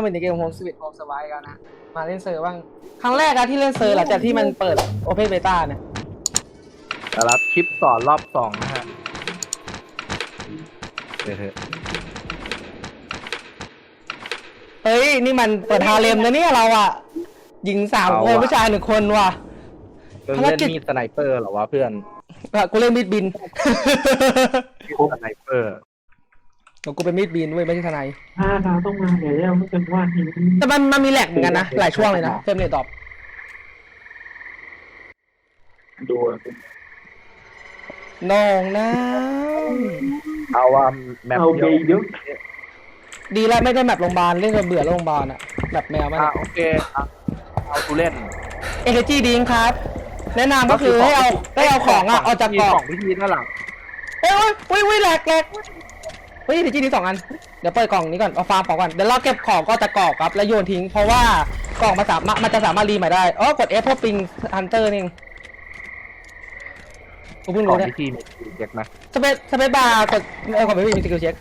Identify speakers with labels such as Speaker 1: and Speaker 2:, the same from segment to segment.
Speaker 1: ก็เป็นในเกมโฮมสวิตโฮมสบายกันนะ มาเล่นเซอร์บ้าง ครั้งแรกอะที่เล่นเซอร์หลังจากที่มันเปิดโอเพนเบต้าเนี่ย
Speaker 2: แต่รับคลิปสอนรอบสองนะฮะเดี๋ยวเถอะ
Speaker 1: เฮ้ย นี่มันเปิดฮาเลมนะเนี่ยเราอะหญิงสามคนผู้ชายหนึ่งคนว่ะ
Speaker 2: มึง
Speaker 1: ภาร
Speaker 2: เล่น
Speaker 1: กิจ
Speaker 2: มีดสไนเปอร์เหรอวะเพื่อน
Speaker 1: อะกูเล่นมีดบิน
Speaker 2: มีดสไนเปอร์
Speaker 1: กูเป็นมีดบินเว้ยไม่ใช่ทนาย
Speaker 3: ถ้าเราต้องมาเดี๋ยวเราไม่เป็นว่าที
Speaker 1: แต่มันมันมีแหลกเหมือนกันนะ หลายช่วงเลยนะเฟรมเรทดรอป
Speaker 3: ดู
Speaker 1: น้องนะ
Speaker 2: เอาว่าแมป
Speaker 3: เอา
Speaker 2: เดี
Speaker 3: เบ
Speaker 2: ยว
Speaker 3: ย์เยอะ
Speaker 1: ดีแล้วไม่ได้แบบโรงพยาบาลเล่นจนเบื่อโรงพยาบาลอะแบบแมวมัน
Speaker 2: อะโอเคอะเอาทูเล่น
Speaker 1: เอเจีดิงครับ แนะนำก็คือให้เอาให้เอาของอะออกจากกล่อง
Speaker 2: ของพิธีด้านหลัง
Speaker 1: เอ้ยเฮ้ยเฮ้ยแหลกแหลกเฮ้ยเอเจีดิงสองอัน เดี๋ยวเปิดกล่องนี้ก่อนเอาฟาร์มของก่อนเดี๋ยวเราเก็บของก็จะกรอบครับแล้วโยนทิ้ง เพราะว่ากล่องมันสามารถมันจะสามารถรีใหม่ได้อ๋อกด F เพื่อปิงฮันเตอร์นี่เองกูเพิ่ง
Speaker 2: ของ
Speaker 1: รู้เนี่ย
Speaker 2: พิธีมีเด็กนะ
Speaker 1: สเปซสเปซบาร์กดเออของไม่มีมีสกิลเช็ค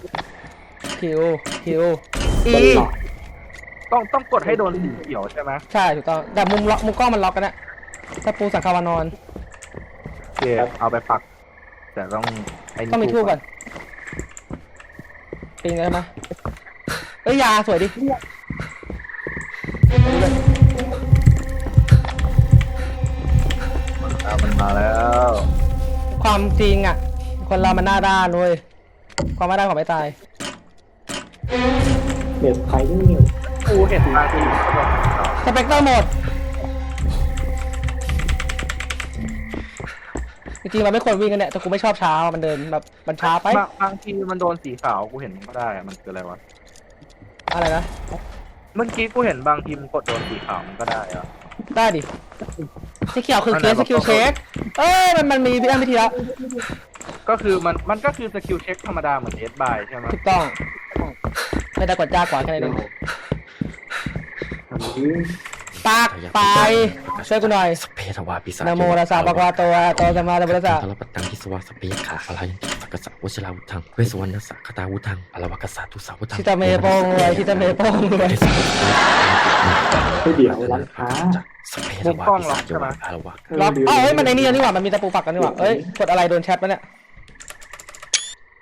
Speaker 1: คิวคิวอี
Speaker 2: ต้องต้องกดให้โดนสีเขียวใช่ไหม
Speaker 1: ใช่ถูกต้องแต่มุมล็อกมุมกล้องมันล็อกกันนะตะปูสังคาวานอน
Speaker 2: โอเคเอาไปปัก แต่ต้องไอ้นี่
Speaker 1: ต้องมีทูบก่อน ปิงเลยไหมเอ้ยยาสวยดิ
Speaker 2: อะมันมาแล้ว
Speaker 1: ความจริงอะ คนเรามันหน้าด้านเว้ยความหน้าด้านของไม่ตาย
Speaker 3: เด็ดไฟนี่เนี่ย
Speaker 2: กูเห็นมาที่
Speaker 1: สเปกเตอร์หมด จริงๆเราไม่ควรวิ่งกันเนี่ยแต่กูไม่ชอบช้ามันเดินแบบมันช้าไป
Speaker 2: บางบางทีมันโดนสีขาวกูเห็นมันก็ได้อะมันคืออะไรวะ
Speaker 1: อะไรนะ
Speaker 2: เมื่อกี้กูเห็นบางทีมันกดโดนสีขาวมันก็ได้อะ
Speaker 1: ได้ดิสีเขียวคือ
Speaker 2: อัน
Speaker 1: เค
Speaker 2: ไหน
Speaker 1: สสกิล
Speaker 2: บอก
Speaker 1: เช็คเอ้ยมันมันมีวิธีแล้ว
Speaker 2: ก็คือมันมันก็คือสกิลเช็คธรรมดาเหมือนเอสบายใช่ไหม
Speaker 1: ถูกต้องไม่ได้กดจ้ากว่าแค่นั้นเอง ปากไปช่วยกูหน่อย
Speaker 4: สพเพทวาปิสา
Speaker 1: นะโมตัสสะภะคะวะโตอะระหะโตสัมมาสัมพุทธัสสะ
Speaker 4: พระปตังทิสวาสพเพขาพลายันติสักกะสะวชิราวุธังเวสวรรณสักคตาวุธังอลวกัสสาตุสาวุธัง
Speaker 1: ชิตาเมโป้งเลยชิตาเมโป้งเลย
Speaker 3: คือเดี๋ยวร้านค้า
Speaker 4: สพเพทวาปิสาจวาอารวะ
Speaker 1: ล็อกเอ้ยมันในนี่นี่หว่ามันมีตะปูปักกันนี่หว่าเอ้ยกดอะไรโดนแชทปะเนี่ย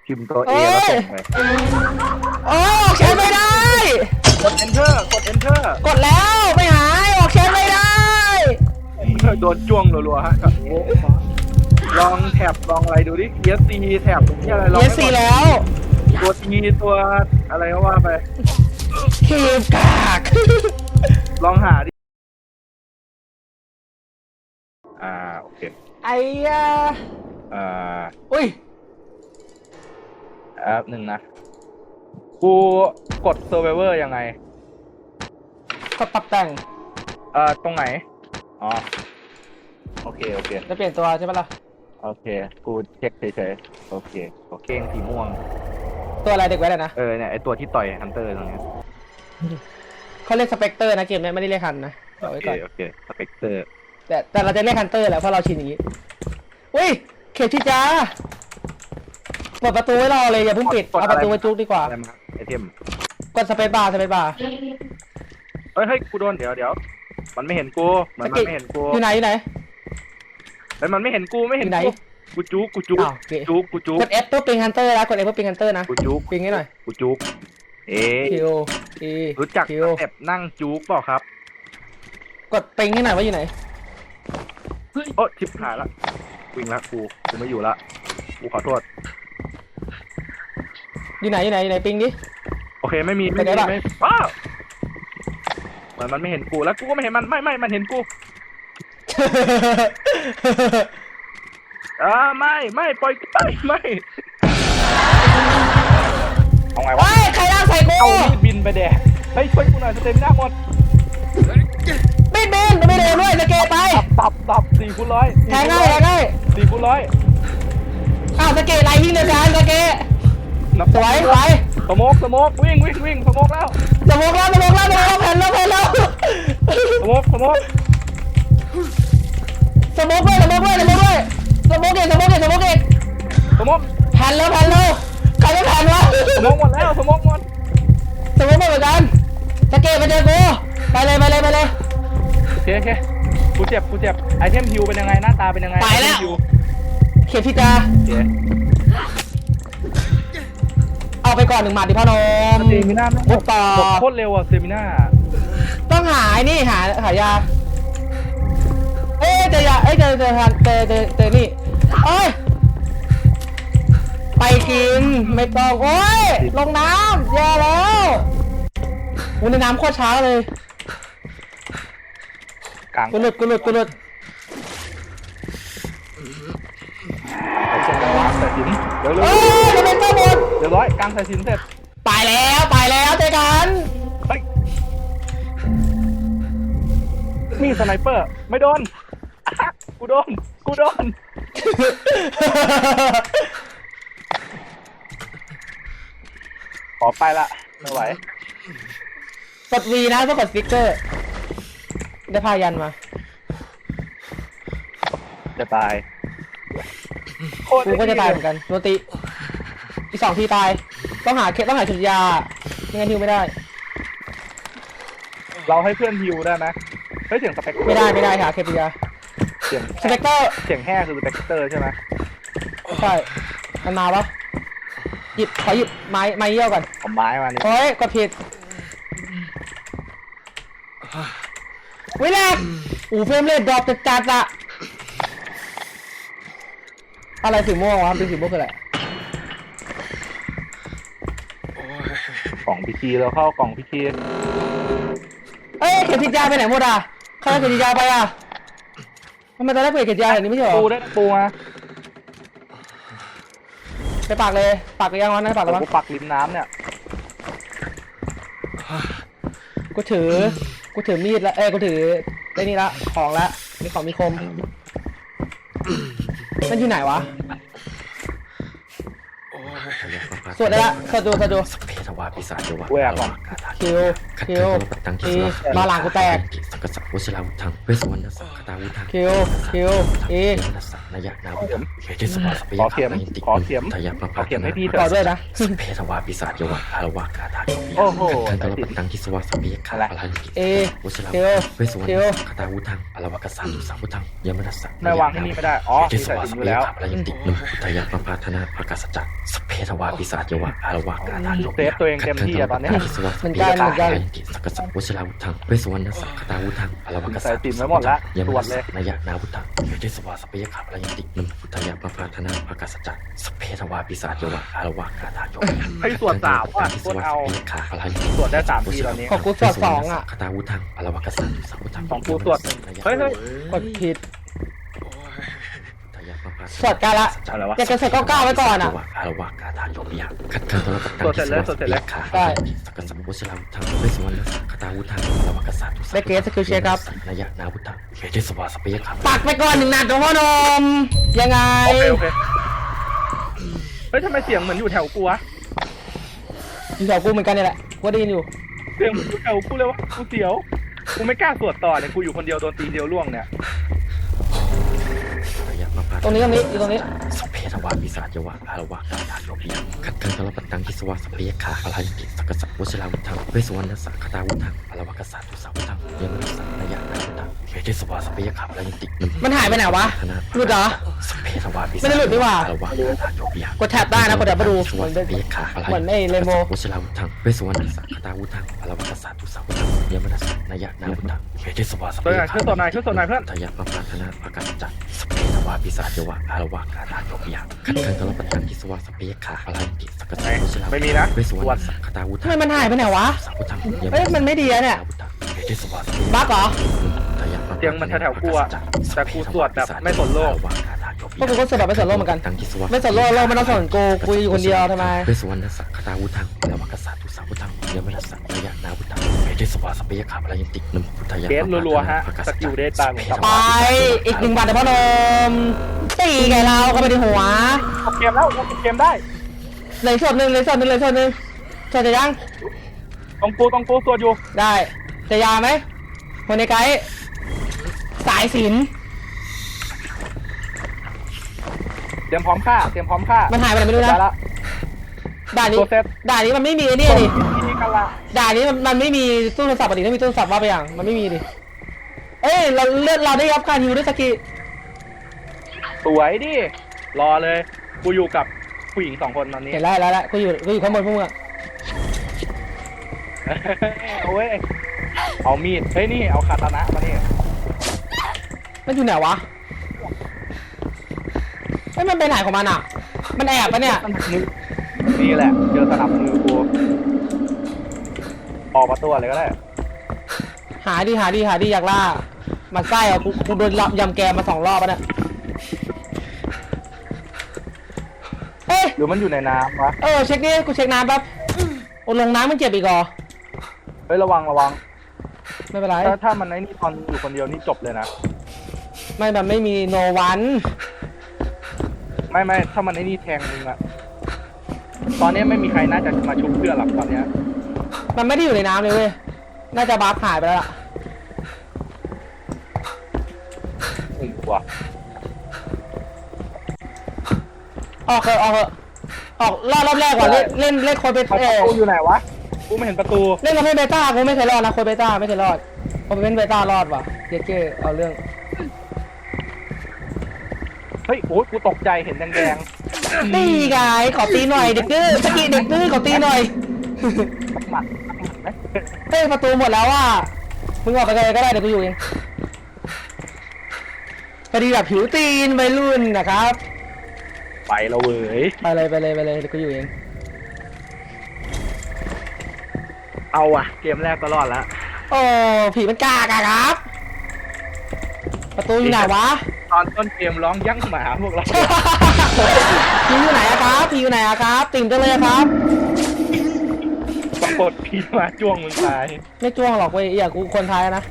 Speaker 2: พิมพ์ตัวเอ
Speaker 1: เอ้ย
Speaker 2: แล้วส่งไป
Speaker 1: โด
Speaker 2: นจ้วงรัวๆฮะกับลองแท็บลองอะไรดูดิ ESC แท็บที่อะไรลอง
Speaker 1: เยสซีแล้ว
Speaker 2: ตัวทีตัวอะไรก็ว่าไป
Speaker 1: คีบกาก
Speaker 2: ลองหาดิ อ่าโอเค
Speaker 1: ไอ้ยา
Speaker 2: อ่า
Speaker 1: อุ้ย
Speaker 2: แป๊บหนึ่งนะ กูกด survivor ยังไง
Speaker 1: กดปรับแต่ง
Speaker 2: เอ่อตรงไหน อ๋อ โอเค โอเค
Speaker 1: จะเปลี่ยนตัวใช่ปะล่ะ
Speaker 2: โอเค กูเช็คเฉยๆ โอเค โอเคงสีม่วง
Speaker 1: ตัวอะไรเด็กไว้เลยนะ
Speaker 2: เออเนี่ยไอตัวที่ต่อยฮันเตอร์ตรงเนี้ย
Speaker 1: เขาเรียกสเปกเตอร์นะเกมเนี้ยไม่ได้เรียกฮันนะบอก
Speaker 2: โอ
Speaker 1: ไว้
Speaker 2: เค
Speaker 1: ก่อน
Speaker 2: โอเคสเปกเตอร์
Speaker 1: แต่แต่เราจะเรียกฮันเตอร์แหละเพราะเราชินอย่างนี้ อุ้ย เขตที่จ้าเปิดประตูไว้รอเลยอย่าเพิ่งปิด เอาประตูไว้จุกดีกว่า
Speaker 2: อะไรมาไอเทม
Speaker 1: กดสเปซบาร์สเปซบาร์
Speaker 2: เฮ้ยเฮ้ยกูโดนเดี๋ยวเดี๋ยวมันไม่เห็นกูเหมือนมันไม่เห็นกู
Speaker 1: อยู่ไหนอยู่ไหน
Speaker 2: เฮ้ยมันไม่เห็นกูไม่เห็น
Speaker 1: อยู่ไหน
Speaker 2: กูกูจุกกูจุก
Speaker 1: อ้าวโอเค
Speaker 2: จุกกูจุก
Speaker 1: กด F เพื่อปิงฮันเตอร์นะกด F เพื่อปิงฮันเตอร์นะ
Speaker 2: กูจุก
Speaker 1: ปิงให้หน่อย
Speaker 2: กูจุกเอ๊ะ
Speaker 1: คิวอี
Speaker 2: รู้จัก
Speaker 1: คิ
Speaker 2: ส
Speaker 1: ว
Speaker 2: เต็ปนั่งจุกเปล่าครับ
Speaker 1: กดปิงให้หน่อยว่าอยู่ไหน
Speaker 2: โอ้ชิบหายละวิ่งละกูกูไม่อยู่ละกูขอโทษ
Speaker 1: อยู่ไหนอยู่ไหนอยู่ไหนปิงดิ
Speaker 2: โอเคไม่มี
Speaker 1: ไป
Speaker 2: ไม่
Speaker 1: ไหน
Speaker 2: มี
Speaker 1: ล่ะ
Speaker 2: ไม่อ้าวเหมือนมันไม่เห็นกูแล้วกูก็ไม่เห็นมันไม่ไม่มันเห็นกู อ่าไม่ไม่ปล่อยกูไปไม่เอาไงวะ
Speaker 1: เฮ้ยใครล่างใส่กู
Speaker 2: เอามีดบินไปแดกเฮ้ยช่วยกูหน่อยสเต็มหน้าหมด
Speaker 1: บินบินไม่เดินด้วยสเกตไป
Speaker 2: ตับตับสี่คูณร้อย
Speaker 1: แทงง่ายแทงง่าย
Speaker 2: สี่คูณร้อย
Speaker 1: อ้าวสเกตไล่วิ่งเดินทางสเกต
Speaker 2: นับ
Speaker 1: สวยสวย
Speaker 2: สโมกสโมกวิ่งวิ่งวิ่งสโมกแล้ว
Speaker 1: สมองแล้วสมองแล้วสมองแล้วแผ่นแล้วแผ่นแล้ว
Speaker 2: สโมกสโมก
Speaker 1: แล้วแผ่นแล้วใครจะแผ่นวะ
Speaker 2: สโมกหมดแล้วสโมกหมด
Speaker 1: สมองหมดเหมือนกันสเกตมาเจอกูไปเลยไปเลยไปเลย
Speaker 2: โอเคโอเคกูเจ็บกูเจ็บไอเทมฮิวเป็นยังไงหน้าตาเป็นยังไง
Speaker 1: ไปแล้ว
Speaker 2: ไอเทมฮิว
Speaker 1: เข็มทิจา
Speaker 2: โอเค
Speaker 1: เอาไปก่อนหนึ่งหมัดดิพ่อหนม
Speaker 2: สเตมิน่าไม่หม
Speaker 1: มุ
Speaker 2: ด
Speaker 1: ดต่อ
Speaker 2: หมดโคตรเร็วอะสเตมิน่า
Speaker 1: ต้องหาไอ้นี่หาหายา เอ้ยเจอยาเอ้ยเจอเจอทานเจอเจอเจอนี่เอ้ย ไปกินไม่ต้องโอ้ยลงน้ำแย่แล้ววันในน้ำโคตรช้าเลย
Speaker 2: กลาง
Speaker 1: กูหลุดกูหลุดกูหลุด
Speaker 2: แต่เชียงรายสายสินเดี๋ยวเร็ว
Speaker 1: เอ้ยจะเป็นเจ้าบน
Speaker 2: เดี๋ยวร้อยกลางสายสินเสร็จ
Speaker 1: ไปแล้วไปแล้วเจอกัน
Speaker 2: เฮ้ยนี่สไนเปอร์ ไม่โดนอะกูโดน กูโดน ขอไปละไม่ไหว
Speaker 1: กดวีนะเพื่อกดสติ๊กเกอร์ได้พายันมา
Speaker 2: จะตายโคตร
Speaker 1: กูก็จะตายเหมือนกันโรติอีกสองทีตาย ต้องหาเคต้องหาชุดยาไม่งั้นฮิวไม่ได้
Speaker 2: เราให้เพื่อนฮิวได้ไหมเฮ้ยเสียงสเปกเตอร์
Speaker 1: ไม่ได้ไม่ได้หาเคปยา
Speaker 2: เสียง
Speaker 1: สเปกเตอร์
Speaker 2: เสียงแห่คือสเปกเตอร์ใช่ไหม
Speaker 1: ใช่มันมาปะ หยิบขอหยิบไม้ไม้เยี่ยวก่อน
Speaker 2: เอาไม้มานี่
Speaker 1: โอ้ยกดผิดวิแรกอูเฟรมเรทดรอปจัดจัดๆอะอะไรสีม่วงวะเป็นสีม่วงคืออะไร
Speaker 2: กล่องพิธีแล้วเข้ากล่องพิธี
Speaker 1: เอ้ยเข็มทิศยาไปไหนหมดอะข้าเข็มทิศยาไปอะทำไมตอนแรกเปิดเข็มทิศยาอย่างนี้ไม่ใช่เหรอ
Speaker 2: ปูได้ปูมา
Speaker 1: ไปปากเลย ปากหรือยังวะนั่นปากแล้ว
Speaker 2: แต่
Speaker 1: มั้ง
Speaker 2: กูปักริมน้ำเนี่ย
Speaker 1: กูถือ กูถือมีดละ เอ้ย กูถือไอ้นี่ละ ของละ มีของมีคม มันอยู่ไหนวะ สวดได้ละสวดดูสวดดู
Speaker 4: สพเพทวาปิสาจวะ
Speaker 2: แหวกก่อน
Speaker 4: คาถา
Speaker 1: คิว
Speaker 4: ขัด
Speaker 1: คิ
Speaker 4: เกิ
Speaker 1: ว
Speaker 4: นปัตตังคิ
Speaker 1: อี
Speaker 4: สวะ
Speaker 1: มาหลังกูแตก
Speaker 4: สังกษัตวชิราวุธังเวสวรรณสังคตาวุธัง
Speaker 1: คิวคิวอี
Speaker 4: เยนัสสะนายะนาวุธังเขติสวาสเปย
Speaker 2: ขอเข็ม
Speaker 4: นายินติ
Speaker 2: ขอเข็ม
Speaker 4: ทยะปะ
Speaker 2: ขอ
Speaker 4: ปะ
Speaker 2: เข็มให้พี่เถ
Speaker 1: ต่อ
Speaker 2: อะ
Speaker 1: ด้วยนะ
Speaker 4: สพเพทวาปิสาจวะอารวะคาถาโยมิ
Speaker 2: โอ้โห
Speaker 4: ขัดเกินปัตตังคิสวะสเปยคา
Speaker 2: อะไร
Speaker 4: พลังกิ
Speaker 1: เอ
Speaker 4: วชิรา
Speaker 1: คิ
Speaker 4: วุ
Speaker 1: ว
Speaker 4: ธังเวสวรร
Speaker 1: คิ
Speaker 4: ณ
Speaker 1: ว
Speaker 4: สังคตาวุธังอารวะกสันตุสังวุธังยมนัสสะ
Speaker 2: ไม่วางที่นี่ไม่ได้อ๋อ
Speaker 4: เข
Speaker 2: มี
Speaker 4: ติส
Speaker 2: สายวาสิ
Speaker 4: ส
Speaker 2: นอ
Speaker 4: เป
Speaker 2: ยู่
Speaker 4: ย
Speaker 2: แล้ว
Speaker 4: คาพลังกินมุทยะปะปาธนาภกัสสจักสพเพทวาปิสาจวะอารวะคาถาโยมิ
Speaker 2: เซฟตัวเองเต็มที่อะตอนเนี้ย
Speaker 1: เหมือนกันเหมือนกัน
Speaker 4: สักกษัตริย์วชิราวุธังเวสวรรณสังคตาวุธังอรวกษัต
Speaker 2: ใส่
Speaker 4: ริย์
Speaker 2: ติ่มไว้หมดละ
Speaker 4: ยม
Speaker 2: ตรว
Speaker 4: นั
Speaker 2: จ
Speaker 4: ส
Speaker 2: เลย
Speaker 4: นายะนาวุธังเยติสวาสเปยขาพลังตินมพุทธยาปภาธนาภกัสสจักสพเพทวาปิสาจวะอารวะคาถาโยมิ
Speaker 2: ให้สวดสามว่ะ
Speaker 4: ส
Speaker 2: สวด
Speaker 4: วา
Speaker 2: เอา
Speaker 4: สเปยขาพลัง
Speaker 2: สวดได้สามทีตอนนี้
Speaker 1: ของกูสวดสองอะ
Speaker 4: คตาวุธังอรวกษัตริย์สังวุธัง
Speaker 2: ของกูสวดเฮ้ยเฮ้ย
Speaker 1: กดผิด
Speaker 4: ทยาปภา
Speaker 1: สวดกันละ
Speaker 2: อะไรวะ
Speaker 1: อยากจะใส่ก้าวก้าวไว้ก่อนอะ
Speaker 4: อารวะคาถาโยมิขัดขันตระปัตตัง
Speaker 2: สวดเสร็จแล้วสวดเสร็จแล้ว
Speaker 4: ขา
Speaker 1: ได้
Speaker 4: สักกษัตริย์วชิราวุธังเวสวรรณสังคตาวุธังอรวกษัตริย์
Speaker 1: ได้เกรดสกิลเช็คครับ
Speaker 4: นายะนาวุธังเขติสวาสเปยขา
Speaker 1: ปักไปก่อนหนึ่งนัดนะพ่อหนมยังไง
Speaker 2: โอเคโอเคเฮ้ยทำไมเสียงเหมือนอยู่แถวกูวะ
Speaker 1: อยู่แถวกูเหมือนกันเนี่ยแหละกูได้ยินอยู่
Speaker 2: เสียงเหมือนอยู่แถวกูเลยวะกูเสียวกูไม่กล้าสวดต่อเนี่ยกูอยู่คนเดียวโดนตีเดียวล่วงเนี่ย
Speaker 4: นายะปภา
Speaker 1: ตรงนี้ตรงนี้อยู่ตรงนี้
Speaker 4: สพเพทวาปิสาจวะอารวะคาถาโยมิขัดขันตระปัตตังคิสวาสเปยขาพลังกิสักกษัตริย์วชิราวุธังเวสวรรณสังคตาวุธังอรวกษัตริย์สังวุธังยมนัสสะนายะนาวุธัง เขติสวาสเปยขาพลังติ
Speaker 1: มันหายไปไหนวะหลุดเหรอ
Speaker 4: สพเพทวาปิสา
Speaker 1: ไม่ได้หลุดนี่หว่า
Speaker 4: อารวะคาถาโยมิ
Speaker 1: กดแท็บได้นะกดแท็บมาดู
Speaker 4: สวาสเปยขาพลัง
Speaker 1: เหมือนไอ้เรนโบว์
Speaker 4: วชิราวุธังเวสวรรณสังคตาวุธังอรวกษัตริย์สังวุธังยมนัสสะนายะนาวุธังเขติสวาสเป
Speaker 2: เฮ้ยขึ้นตัวนายขึ้นตัวนายเพื่อน
Speaker 4: ทยาปปาธนาภกัสจักสเปทวาปิสาจวะอารวะคาถาโยมิยะขัดขันตระปัตตังคิสวาสเปยขาพลังกิสักกษัตริย์วชิราวุธัง
Speaker 2: ไม่มีนะ
Speaker 4: เวสวรรณสังคตาวุ
Speaker 1: ทำ
Speaker 4: ธั
Speaker 1: ไม
Speaker 4: ง
Speaker 1: มันหายไปไหนวะ
Speaker 4: สังวุธัง
Speaker 1: เอ้ยมันไม่ดีอะเนี่ย
Speaker 4: เขติสวาสเปย
Speaker 1: บั๊กเหรอ
Speaker 4: ทยาปปา
Speaker 2: เสียงมันแถวๆกูอะแต่กูสวดแบบไม่สนโลก
Speaker 4: อารวะคาถาโยมิ
Speaker 1: พวกกูก็สวดแบบไม่สนโลกเหมือนกัน
Speaker 4: ตังคิสวา
Speaker 1: ไม่สนโลกโลกไม่ต้องสนกูกูอยู่คนเดียวทำไม
Speaker 4: เวสวรรณสังคตาวุธังอารวะกษัตริย์สังวุธังยมนัสสะนายะนาวุธังเขติสวาสเปยขาพลังตินมพุทธยา
Speaker 2: เดทรัวๆฮะสกิลเดทตามผมกลับ
Speaker 1: ไปอีกหนึ่งบาทเดี๋ยวพ่อหนมตีไก่เราก็ไปในหัว
Speaker 2: จบเกมแล้วจบเกมได้
Speaker 1: เลยส่วนหนึ่งเลยส่วนหนึ่งเลยส่วนหนึ่งส่วนจะยัง
Speaker 2: ตรงกูตรงกูสวดอยู่
Speaker 1: ได้จะยาไหมคนในไกด์สายสิน
Speaker 2: เตรียมพร้อมฆ่าเตรียมพร้อมฆ่า
Speaker 1: มันหายไปไหนไม่รู้นะ
Speaker 2: ด้ละ
Speaker 1: ด่านนี้
Speaker 2: ตัวเซต
Speaker 1: ด่านนี้มันไม่มีไอ้นี่ดิ
Speaker 2: นี่กันละ
Speaker 1: ด่านนี้มันมันไม่มีตู้โทรศัพท์ปกติถ้ามีตู้โทรศัพท์ว่าไปอย่าง มันไม่มีดิ เอ้ยเราเลือดเราได้รับการฮิวด้วยสกิ
Speaker 2: สวยดิ รอเลย กูอยู่กับผู้หญิงสองคนตอนนี้
Speaker 1: เห็นแล้วเห็นแล้วแล้วกูอยู่กูอยู่ข้างบนพวกมึงอะ
Speaker 2: เอาเว้ยเอามีด เฮ้ยนี่เอาคาตานะมานี่
Speaker 1: มันอยู่ไหนวะเฮ้ยมันไปไหนของมันอะมันแอบปะเนี่ย
Speaker 2: นี่แหละ เจอสนับมือกูออกประตูอะไรก็ได้
Speaker 1: หาดิหาดิหาดิอยากล่า มันไส้อะกูกูโดนยำแกมมาสองรอบแล้วเนี่ยเอ้ย
Speaker 2: หรือมันอยู่ในน้ำวะ
Speaker 1: เออเช็คดิกูเช็คน้ำแป๊บโอ้ลงน้ำมันเจ็บอีกเหรอ
Speaker 2: เฮ้ยระวังระวัง
Speaker 1: ไม่เป็นไร
Speaker 2: ถ้าถ้ามันไอ้นี่ตอนอยู่คนเดียวนี่จบเลยนะ
Speaker 1: ไม่มันไม่มีโนวัน
Speaker 2: ไม่ไม่ถ้ามันไอ้นี่แทงมึงอะตอนนี้ไม่มีใครน่าจะมาชุบเพื่อนหรอกตอนเนี้ย
Speaker 1: มันไม่ได้อยู่ในน้ำเลยเว้ย น่าจะบัฟหายไปแล้วล่ะ
Speaker 2: ไม่รู้ว่ะ
Speaker 1: ออกเถอะออกเถอะออกรอบรอบแรกว่ะเล่นเล่นเล่นโคเบ
Speaker 2: เอา
Speaker 1: เอ
Speaker 2: ประ
Speaker 1: อ
Speaker 2: ตูอยู่ไหนวะกูไม่เห็นประตู
Speaker 1: เล่นเราไม่เบต้ากูไม่เคยรอดนะโคเบต้าไม่เคยรอดโคเป็นเบต้ารอดว่ะเจ๊เก้เอาเรื่อง
Speaker 2: เฮ้ยโอ้ยกูตกใจเห็นแดง
Speaker 1: นี่ไงขอตีหน่อยเด็กดื้อสกิเด็กดื้อขอตีหน่อย
Speaker 2: ๆสักหมัดสักหมัดไหม
Speaker 1: เฮ้ยประตูหมดแล้วว่ะมึงออกไปเลยก็ได้เดี๋ยวกูอยู่เองพอดีแบบผิวตีนวัยรุ่นนะครับ
Speaker 2: ไปแล้วเว้ย
Speaker 1: ไปเลยไปเลยไปเลยเดี๋ยวกูอยู่เอง
Speaker 2: เอาอะเกมแรกก็รอดแล้ว
Speaker 1: โอ้ผีมันกากอะครับ ประตูอยู่ไหนวะ
Speaker 2: ตอนต้นเกมร้องยั่งหมาพวกเรา
Speaker 1: ผีอยู่ไหนอะครับผีอยู่ไหนอะครับติ่งจังเลยอะครับ
Speaker 2: ปรากฏพีมาจ้วงมึงตาย
Speaker 1: ไม่จ้วงหรอกเว้ยอย่ากูคนไทยนะ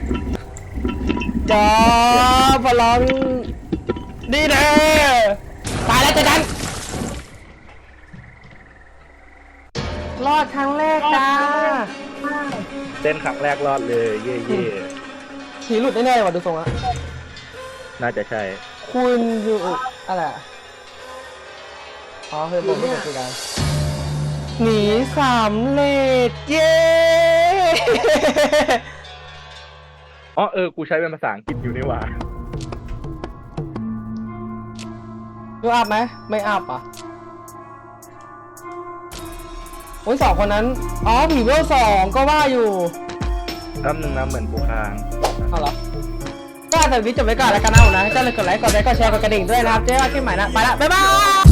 Speaker 1: จอพลังดีเด้ตายแล้วเจอกันรอดครั้งแรกจ้า
Speaker 2: เต้นครั้งแรกรอดเลย เย่เย่
Speaker 1: ผีหลุดแน่ๆว่ะดูทรงอะ
Speaker 2: น่าจะใช่
Speaker 1: คุณอยู่อะไรอะอ๋อเฮ้ยผมไม่คุยกันหนีสำเร็จเย้
Speaker 2: อ๋อเออ กูใช้เป็นภาษาอังกฤษอยู่นี่หว่า
Speaker 1: ดูอัพไหม ไม่อัพอะโอ้ยสองคนนั้น อ๋อผีเวลสองก็ว่าอยู่
Speaker 2: แป๊บนึงนะเหมือนกูค้าง
Speaker 1: เอาเหรอ ก็แต่วิดีโอจบไว้ก่อนแล้วกันนะผมนะให้เจ้าเลยกดไลค์กดแชร์กดแชร์กดกระดิ่งด้วยนะครับเจอกันใหม่นะไปละบ๊ายบาย